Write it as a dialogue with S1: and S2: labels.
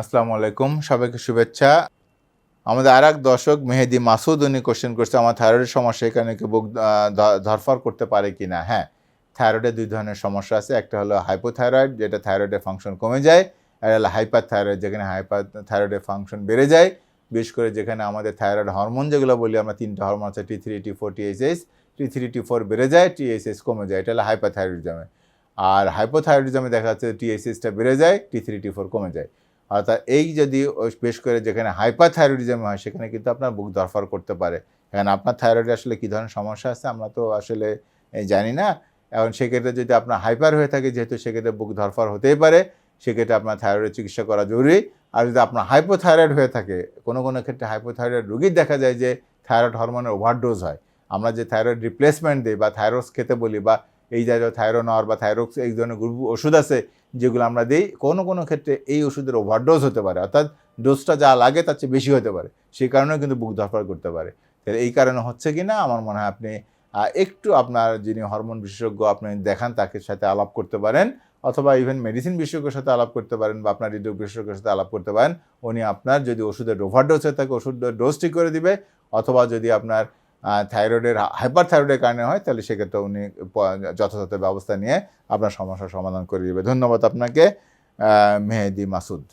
S1: আসসালামু আলাইকুম, সবাইকে শুভেচ্ছা। আমাদের আর এক দর্শক মেহেদি মাসুদ, উনি কোশ্চেন করছে, আমার থাইরয়েডের সমস্যা এখানে কি বুক ধরফর করতে পারে কি না হ্যাঁ থাইরয়েডে দুই ধরনের সমস্যা আছে। একটা হলো হাইপোথাইরয়েড যেটা থাইরয়েডের ফাংশন কমে যায়, আর হলো হাইপার থাইরয়েড যেখানে হাইপার থাইরয়েডের ফাংশন বেড়ে যায়। বিশেষ করে যেখানে আমাদের থাইরয়েড হরমোন যেগুলো বলি আমরা, তিনটা হরমোন আছে T three T four TSH T three T four বেড়ে যায় টিএসএস কমে যায়, এটা হলো হাইপার থাইরয়েডিজমে আর হাইপোথাইরয়েডিজমে দেখা যাচ্ছে টিএসএসটা বেড়ে যায় টি থ্রি টি ফোর কমে যায়। অর্থাৎ এই যদি বেশ করে যেখানে হাইপার থাইরয়েডিজম হয়, সেখানে কিন্তু আপনার বুক দরফার করতে পারে। এখন আপনার থাইরয়েডে আসলে কী ধরনের সমস্যা আছে আমরা তো আসলে জানি না। এখন সেক্ষেত্রে যদি আপনার হাইপার হয়ে থাকে, যেহেতু সেক্ষেত্রে বুক ধরফার হতেই পারে, সেক্ষেত্রে আপনার থাইরয়েড চিকিৎসা করা জরুরি। আর যদি আপনার হাইপোথাইরয়েড হয়ে থাকে, কোনো কোনো ক্ষেত্রে হাইপোথাইরয়েড রোগীর দেখা যায় যে থাইরয়েড হরমোনের ওভারডোজ হয়। আমরা যে থাইরয়েড রিপ্লেসমেন্ট দিই বা থাইরোক্স খেতে বলি বা এই জাতীয় থাইরোনর বা থাইরোক্স এই ধরনের গ্রুপ ওষুধ আছে, যেগুলো আমরা দিই, কোনো কোনো ক্ষেত্রে এই ওষুধের ওভারডোজ হতে পারে, অর্থাৎ ডোজটা যা লাগে তার চেয়ে বেশি হতে পারে, সেই কারণেও কিন্তু বুক ধরফর করতে পারে। তাহলে এই কারণে হচ্ছে কি না, আমার মনে হয় আপনি একটু আপনার যিনি হরমোন বিশেষজ্ঞ, আপনি দেখান, তাকে সাথে আলাপ করতে পারেন, অথবা ইভেন মেডিসিন বিশেষজ্ঞের সাথে আলাপ করতে পারেন, বা আপনার হৃদয় বিশেষজ্ঞের সাথে আলাপ করতে পারেন, উনি আপনার যদি ওষুধের ওভারডোজ হয়ে থাকে ওষুধ ডোজ ঠিক করে দিবে, অথবা যদি আপনার থাইরয়েডের হাইপার থাইরয়েডের কারণে হয়, তাহলে সেক্ষেত্রে উনি যথাযথ ব্যবস্থা নিয়ে আপনার সমস্যার সমাধান করে দেবে। ধন্যবাদ আপনাকে মেহেদি মাসুদ।